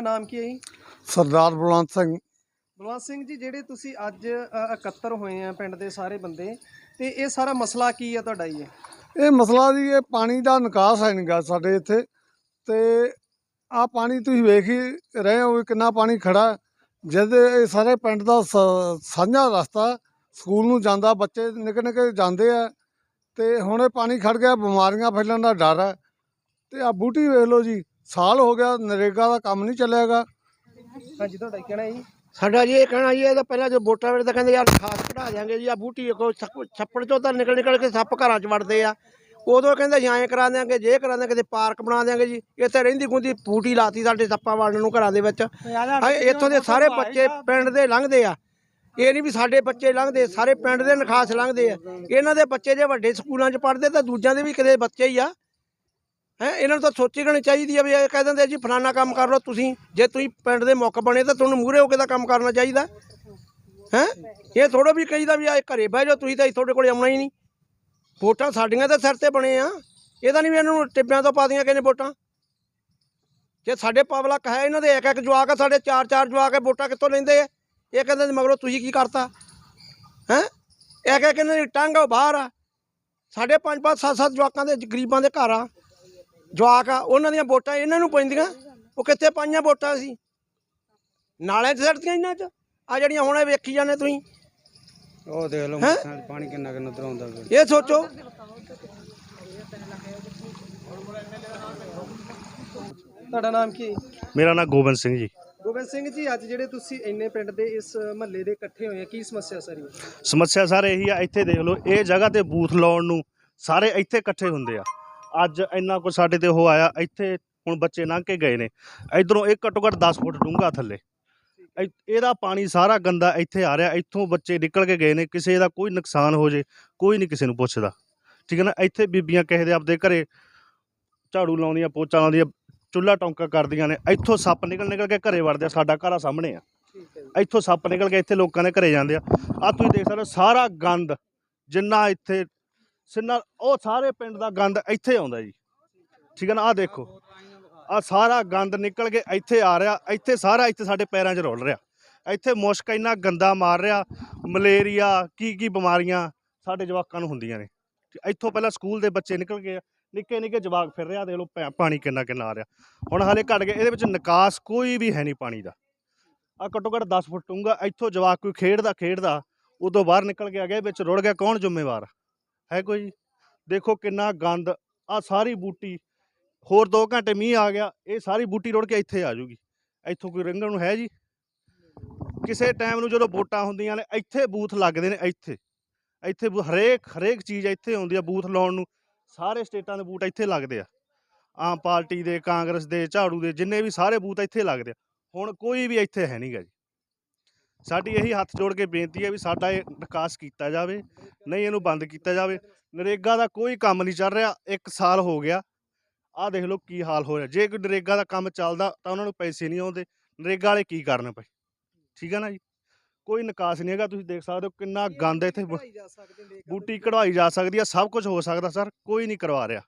ਤੁਹਾਡਾ ਨਾਮ ਕੀ ਹੈ ਜੀ ਸਰਦਾਰ ਬਲਵੰਤ ਸਿੰਘ ਬਲਵੰਤ ਸਿੰਘ ਜੀ ਜਿਹੜੇ ਤੁਸੀਂ ਅੱਜ ਅ, ਇਕੱਤਰ ਹੋਏ ਆ ਪਿੰਡ ਦੇ ਸਾਰੇ ਬੰਦੇ ਤੇ ਇਹ ਸਾਰਾ ਮਸਲਾ ਕੀ ਹੈ ਤੁਹਾਡਾ ਜੀ ਇਹ ਮਸਲਾ ਜੀ ਇਹ ਪਾਣੀ ਦਾ ਨਿਕਾਸ ਹੈ ਨਹੀਂਗਾ ਸਾਡੇ ਇੱਥੇ ਤੇ ਆ ਪਾਣੀ ਤੁਸੀਂ ਵੇਖ ਹੀ ਰਹੇ ਹੋ ਵੀ ਕਿੰਨਾ ਪਾਣੀ ਖੜਾ ਹੈ। ਜਿਹਦੇ ਇਹ ਸਾਰੇ ਪਿੰਡ ਦਾ ਸ- ਸਾਂਝਾ ਰਸਤਾ ਸਕੂਲ ਨੂੰ ਜਾਂਦਾ ਬੱਚੇ ਨਿੱਕੇ ਨਿੱਕੇ ਜਾਂਦੇ ਆ ਤੇ ਹੁਣ ਇਹ ਪਾਣੀ ਖੜ ਗਿਆ ਬਿਮਾਰੀਆਂ ਫੈਲਣ ਦਾ ਡਰ ਹੈ ਤੇ ਆ ਬੂਟੀ ਵੇਖ ਲਓ ਜੀ ਸਾਲ ਹੋ ਗਿਆ ਨਰੇਗਾ ਦਾ ਕੰਮ ਨਹੀਂ ਚੱਲਿਆਗਾ ਹਾਂਜੀ ਤੁਹਾਡਾ ਕੀ ਕਹਿਣਾ ਜੀ? ਸਾਡਾ ਜੀ ਇਹ ਕਹਿਣਾ ਜੀ ਇਹ ਤਾਂ ਪਹਿਲਾਂ ਜੋ ਵੋਟਾਂ ਵੇਲੇ ਤਾਂ ਕਹਿੰਦੇ ਯਾਰ ਖਾਸ ਕਢਾ ਦਿਆਂਗੇ ਜੀ ਆ ਬੂਟੀ ਕੋ ਛੱਪੜ ਚੋਂ ਤਾਂ ਨਿਕਲ ਨਿਕਲ ਕੇ ਸੱਪ ਘਰਾਂ 'ਚ ਵੜਦੇ ਆ। ਉਦੋਂ ਕਹਿੰਦੇ ਜੀ ਐਂ ਕਰਾ ਦਿਆਂਗੇ ਜੇ ਕਰਾ ਦਿਆਂਗੇ ਤੇ ਪਾਰਕ ਬਣਾ ਦਿਆਂਗੇ ਜੀ। ਇੱਥੇ ਰਹਿੰਦੀ ਗੁੰਦੀ ਬੂਟੀ ਲਾਤੀ ਸਾਡੇ ਸੱਪਾਂ ਵੜਨ ਨੂੰ ਘਰਾਂ ਦੇ ਵਿੱਚ। ਇੱਥੋਂ ਦੇ ਸਾਰੇ ਬੱਚੇ ਪਿੰਡ ਦੇ ਲੰਘਦੇ ਆ। ਇਹ ਨਹੀਂ ਵੀ ਸਾਡੇ ਬੱਚੇ ਲੰਘਦੇ ਸਾਰੇ ਪਿੰਡ ਦੇ ਨਖਾਸ ਲੰਘਦੇ ਆ। ਇਹਨਾਂ ਦੇ ਬੱਚੇ ਜੇ ਵੱਡੇ ਸਕੂਲਾਂ 'ਚ ਪੜ੍ਹਦੇ ਤਾਂ ਦੂਜਿਆਂ ਦੇ ਵੀ ਕਿਤੇ ਬੱਚੇ ਹੀ ਆ। ਹੈ, ਇਹਨਾਂ ਨੂੰ ਤਾਂ ਸੋਚੀ ਲੈਣੀ ਚਾਹੀਦੀ ਆ ਵੀ ਇਹ ਕਹਿ ਦਿੰਦੇ ਆ ਜੀ, ਫਲਾਨਾ ਕੰਮ ਕਰ ਲਓ ਤੁਸੀਂ। ਜੇ ਤੁਸੀਂ ਪਿੰਡ ਦੇ ਮੁੱਖ ਬਣੇ ਤਾਂ ਤੁਹਾਨੂੰ ਮੂਹਰੇ ਹੋ ਕੇ ਦਾ ਕੰਮ ਕਰਨਾ ਚਾਹੀਦਾ। ਹੈ, ਇਹ ਥੋੜਾ ਵੀ ਕਹੀਦਾ ਵੀ ਆ ਘਰੇ ਬਹਿ ਜਾਓ, ਤੁਸੀਂ ਤਾਂ ਤੁਹਾਡੇ ਕੋਲੇ ਆਉਣਾ ਹੀ ਨਹੀਂ। ਵੋਟਾਂ ਸਾਡੀਆਂ ਤਾਂ ਸਿਰ ਤੇ ਬਣੇ ਆ। ਇਹਦਾ ਨਹੀਂ ਵੀ ਇਹਨਾਂ ਨੂੰ ਟਿੱਬਿਆਂ ਤੋਂ ਪਾ ਦੀਆਂ ਕਿਨੇ ਵੋਟਾਂ। ਜੇ ਸਾਡੇ ਪਬਲਿਕ ਹੈ ਇਹਨਾਂ ਦੇ ਇੱਕ ਇੱਕ ਜਵਾਕ ਸਾਡੇ ਚਾਰ ਚਾਰ ਜਵਾਕ ਵੋਟਾਂ ਕਿੱਥੋਂ ਲੈਂਦੇ ਆ? ਇਹ ਕਹਿੰਦੇ ਮਗਰੋਂ ਤੁਸੀਂ ਕੀ ਕਰਤਾ? ਹੈ ਇੱਕ ਇੱਕ ਇਹਨਾਂ ਦੀ ਟੰਗ ਬਾਹਰ ਆ। ਸਾਡੇ ਪੰਜ ਪੰਜ ਸੱਤ ਸੱਤ ਜਵਾਕਾਂ ਦੇ, ਗਰੀਬਾਂ ਦੇ ਘਰ ਆ। ਜਵਾਕ ਆ ਉਹਨਾਂ ਦੀਆਂ ਵੋਟਾਂ ਇਹਨਾਂ ਨੂੰ ਪੈਂਦੀਆਂ। ਉਹ ਕਿੱਥੇ ਪਾਈਆਂ ਵੋਟਾਂ ਸੀ? ਨਾਲੇ 'ਚ ਸੜਦੀਆਂ ਇਹਨਾਂ 'ਚ। ਆ ਜਿਹੜੀਆਂ ਹੁਣ ਵੇਖੀ ਜਾਂਦੇ ਤੁਸੀਂ। ਉਹ ਦੇਖ ਲਓ 'ਚ ਪਾਣੀ ਕਿੰਨਾ ਕਿੰਨਾ ਉਧਰ ਆਉਂਦਾ ਪਿਆ ਇਹ ਸੋਚੋ। ਤੁਹਾਡਾ ਨਾਮ ਕੀ? ਹੈ? ਮੇਰਾ ਨਾਮ ਗੋਬਿੰਦ ਸਿੰਘ ਜੀ। ਗੋਬਿੰਦ ਸਿੰਘ ਜੀ ਅੱਜ ਜਿਹੜੇ ਤੁਸੀਂ ਇੰਨੇ ਪਿੰਡ ਦੇ ਇਸ ਮਹੱਲੇ ਦੇ ਇਕੱਠੇ ਹੋਏ ਆ ਕੀ ਸਮੱਸਿਆ ਸਾਰੀ? ਸਮੱਸਿਆ ਸਰ ਇਹੀ ਆ ਇੱਥੇ ਦੇਖ ਲਓ ਇਹ ਜਗ੍ਹਾ ਤੇ ਬੂਥ ਲਾਉਣ ਨੂੰ ਸਾਰੇ ਇੱਥੇ ਇਕੱਠੇ ਹੁੰਦੇ ਆ। ਅੱਜ ਇੰਨਾ ਕੁ ਸਾਡੇ ਤੇ ਉਹ ਆਇਆ ਇੱਥੇ ਹੁਣ ਬੱਚੇ ਲੰਘ ਕੇ ਗਏ ਨੇ। ਇਧਰੋਂ ਇਹ ਘੱਟੋ ਘੱਟ 10 ਫੁੱਟ ਡੂੰਘਾ ਥੱਲੇ। ਇ- ਇਹਦਾ ਪਾਣੀ ਸਾਰਾ ਗੰਦਾ ਇੱਥੇ ਆ ਰਿਹਾ ਇੱਥੋਂ ਬੱਚੇ ਨਿਕਲ ਕੇ ਗਏ ਨੇ ਕਿਸੇ ਦਾ ਕੋਈ ਨੁਕਸਾਨ ਹੋ ਜੇ ਕੋਈ ਨਹੀਂ ਕਿਸੇ ਨੂੰ ਪੁੱਛਦਾ। ਠੀਕ ਹੈ ਨਾ ਇੱਥੇ ਬੀਬੀਆਂ ਕਿਸੇ ਦੇ ਆਪਦੇ ਘਰੇ ਝਾੜੂ ਲਾਉਂਦੀਆਂ ਪੋਚਾ ਲਾਉਂਦੀਆਂ ਚੁੱਲ੍ਹਾ ਟੌਂਕਾ ਕਰਦੀਆਂ ਨੇ ਇੱਥੋਂ ਸੱਪ ਨਿਕਲ ਨਿਕਲ ਕੇ ਘਰੇ ਵੜਦੇ ਆ ਸਾਡਾ ਘਰ ਆ ਸਾਹਮਣੇ ਆ। ਇੱਥੋਂ ਸੱਪ ਨਿਕਲ ਕੇ ਇੱਥੇ ਲੋਕਾਂ ਦੇ ਘਰੇ ਜਾਂਦੇ ਆ। ਆ ਤੁਸੀਂ ਦੇਖ ਸਕਦੇ ਹੋ ਸਾਰਾ ਗੰਦ ਜਿੰਨਾ ਇੱਥੇ ਸਿੰਨਾ ਉਹ ਸਾਰੇ ਪਿੰਡ ਦਾ ਗੰਦ ਇੱਥੇ ਆਉਂਦਾ ਜੀ। ਠੀਕ ਹੈ ਨਾ? ਆ ਦੇਖੋ। ਆ ਸਾਰਾ ਗੰਦ ਨਿਕਲ ਕੇ ਇੱਥੇ ਆ ਰਿਹਾ। ਇੱਥੇ ਸਾਰਾ ਇੱਥੇ ਸਾਡੇ ਪੈਰਾਂ 'ਚ ਰੁਲ ਰਿਹਾ। ਇੱਥੇ ਮੁਸ਼ਕ ਇੰਨਾ ਗੰਦਾ ਮਾਰ ਰਿਹਾ। ਮਲੇਰੀਆ ਕੀ ਕੀ ਬਿਮਾਰੀਆਂ ਸਾਡੇ ਜਵਾਕਾਂ ਨੂੰ ਹੁੰਦੀਆਂ ਨੇ। ਇੱਥੋਂ ਪਹਿਲਾਂ ਸਕੂਲ ਦੇ ਬੱਚੇ ਨਿਕਲ ਗਏ ਆ, ਨਿੱਕੇ ਨਿੱਕੇ ਜਵਾਕ ਫਿਰ ਰਿਹਾ ਦੇਖ ਲਓ ਪਾ- ਪਾਣੀ ਕਿੰਨਾ ਕਿੰਨਾ ਆ ਰਿਹਾ। ਹੁਣ ਹਾਲੇ ਘਟ ਗਿਆ ਇਹਦੇ ਵਿੱਚ ਨਿਕਾਸ ਕੋਈ ਵੀ ਹੈ ਨਹੀਂ ਪਾਣੀ ਦਾ। ਆ ਘੱਟੋ ਘੱਟ 10 ਫੁੱਟ ਡੂੰਘਾ। ਇੱਥੋਂ ਜਵਾਕ ਕੋਈ ਖੇਡਦਾ ਖੇਡਦਾ ਉਦੋਂ ਬਾਹਰ ਨਿਕਲ ਕੇ ਆ ਗਿਆ ਵਿੱਚ ਰੁੜ ਗਿਆ। ਕੌਣ ਜ਼ਿੰਮੇਵਾਰ ਹੈ ਕੋਈ? ਦੇਖੋ ਕਿੰਨਾ ਗੰਦ ਆ ਸਾਰੀ ਬੂਟੀ, ਹੋਰ 2 ਘੰਟੇ ਮੀਂਹ ਆ ਗਿਆ, ਇਹ ਸਾਰੀ ਬੂਟੀ ਰੁੜ ਕੇ ਇੱਥੇ ਆ ਜੂਗੀ। ਇੱਥੋਂ ਕੋਈ ਰੰਗਣ ਨੂੰ ਹੈ ਜੀ? ਕਿਸੇ ਟਾਈਮ ਨੂੰ ਜਦੋਂ ਵੋਟਾਂ ਹੁੰਦੀਆਂ ਨੇ, ਇੱਥੇ ਬੂਥ ਲੱਗਦੇ ਨੇ ਇੱਥੇ। ਇੱਥੇ ਬੂ- ਹਰੇਕ ਹਰੇਕ ਚੀਜ਼ ਇੱਥੇ ਆਉਂਦੀ ਆ ਬੂਥ ਲਾਉਣ ਨੂੰ। ਸਾਰੇ ਸਟੇਟਾਂ ਦੇ ਬੂਟ ਇੱਥੇ ਲੱਗਦੇ ਆ। ਆਮ ਪਾਰਟੀ ਦੇ, ਕਾਂਗਰਸ ਦੇ, ਝਾੜੂ ਦੇ, ਜਿੰਨੇ ਵੀ ਸਾਰੇ ਬੂਥ ਇੱਥੇ ਲੱਗਦੇ ਆ। ਹੁਣ ਕੋਈ ਵੀ ਇੱਥੇ ਹੈ ਨਹੀਂਗਾ ਜੀ। ਸਾਡੀ ਇਹੀ ਹੱਥ ਜੋੜ ਕੇ ਬੇਨਤੀ ਹੈ ਵੀ ਸਾਡਾ ਇਹ ਵਿਕਾਸ ਕੀਤਾ ਜਾਵੇ ਨਹੀਂ ਇਹਨੂੰ ਬੰਦ ਕੀਤਾ ਜਾਵੇ। ਨਰੇਗਾ ਦਾ ਕੋਈ ਕੰਮ ਨਹੀਂ ਚੱਲ ਰਿਹਾ ਇੱਕ ਸਾਲ ਹੋ ਗਿਆ। ਆਹ ਦੇਖ ਲਓ ਕੀ ਹਾਲ ਹੋ ਰਿਹਾ। ਜੇ ਕੋਈ ਨਰੇਗਾ ਦਾ ਕੰਮ ਚੱਲਦਾ ਤਾਂ ਉਹਨਾਂ ਨੂੰ ਪੈਸੇ ਨਹੀਂ ਆਉਂਦੇ। ਨਰੇਗਾ ਵਾਲੇ ਕੀ ਕਰਨ ਪਏ ਠੀਕ ਹੈ ਨਾ ਜੀ? ਕੋਈ ਨਿਕਾਸ ਨਹੀਂ ਹੈਗਾ ਤੁਸੀਂ ਦੇਖ ਸਕਦੇ ਹੋ ਕਿੰਨਾ ਗੰਦ ਇੱਥੇ ਬੂਟੀ ਕਢਵਾਈ ਜਾ ਸਕਦੀ ਆ ਸਭ ਕੁਝ ਹੋ ਸਕਦਾ ਸਰ। ਕੋਈ ਨਹੀਂ ਕਰਵਾ ਰਿਹਾ।